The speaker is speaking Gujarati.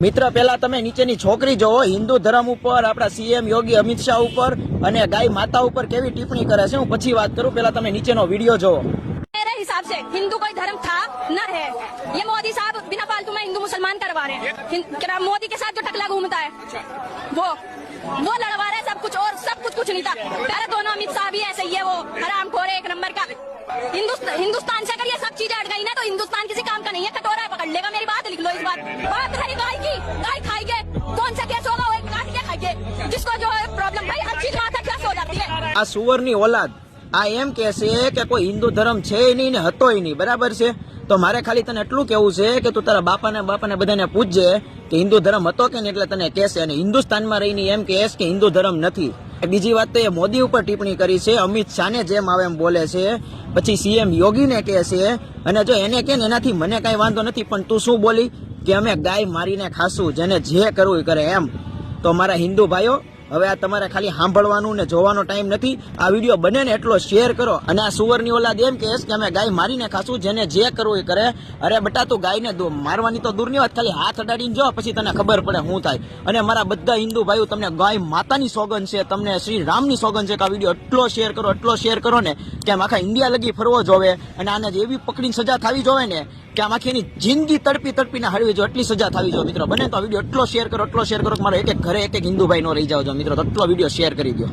મિત્ર પેલા તમે નીચેની છોકરી જોવો હિન્દુ ધર્મ ઉપર આપણા સીએમ યોગી અમિત શાહ ઉપર અને ગાય માતા ઉપર કેવી ટિપ્પણી કરે છે હું પછી વાત કરું પેલા તમે નીચેનો વિડીયો જોવો मेरे हिसाब से हिंदू कोई धर्म था न है ये मोदी साहब बिना फालतू में हिंदू मुसलमान करवा रहे हैं हिं- क्या नाम, मोदी के साथ जो टकला घूमता है वो वो लड़वा रहे हैं सब कुछ और सब कुछ कुछ नहीं था पहले दोनों अमित शाह भी ऐसे ही है वो हराम खोरे एक नंबर का हिंदुस्तान हिंदुस्तान से अगर ये सब चीजें हट गई ना तो हिंदुस्तान किसी काम का नहीं है कटोरा આ સુવરની ઓલાદ. આ એમ કે છે કે કોઈ હિન્દુ ધર્મ છે નહીં ને હતોય નહીં. બરાબર છે? તો મારે ખાલી તને એટલું કેવું છે કે તું તારા બાપાને બાપાને બધાને પૂછજે કે હિન્દુ ધર્મ હતો કે નહીં એટલે તને કહેશે. અને હિન્દુસ્તાનમાં રહીને એમ કહેશ કે હિન્દુ ધર્મ નથી. બીજી વાત તો એ મોદી ઉપર ટિપ્પણી કરી છે, અમિત શાહને જેમ આવે એમ બોલે છે. પછી સીએમ યોગીને કહે છે. અને જો એને કે એનાથી મને કાંઈ વાંધો નથી, પણ તું શું બોલી? કે અમે ગાય મારીને ખાશું, જેને જે કરવું એ કરે એમ. તો મારા હિન્દુ ભાઈઓ હવે આ તમારે ખાલી સાંભળવાનું ને જોવાનો ટાઈમ નથી. આ વીડિયો બને ને એટલો શેર કરો. અને આ સુવરની ઓલાદ એમ કહેશ કે અમે ગાય મારીને ખાશું, જેને જે કરવું એ કરે. અરે બટા, તું ગાયને મારવાની તો દૂરની વાત, ખાલી હાથ અડાડીને જો, પછી તને ખબર પડે શું થાય. અને મારા બધા હિન્દુ ભાઈઓ, તમને ગાય માતાની સોગન છે, તમને શ્રી રામની સોગન છે કે આ વીડિયો એટલો શેર કરો, એટલો શેર કરો ને કે આખા ઇન્ડિયા લગી ફરવો જોવે. અને આને એવી પકડીને સજા થવી જોવે ને કે આમ આખી એની જિંદગી તડપી તડપીને હળવી જો એટલી સજા થવી જો મિત્રો. બને તો આ વીડિયો એટલો શેર કરો, એટલો શેર કરો મારો એક એક ઘરે એક એક હિન્દુ ભાઈ નો રહી જાવ જો મિત્રો. એટલો વીડિયો શેર કરી દો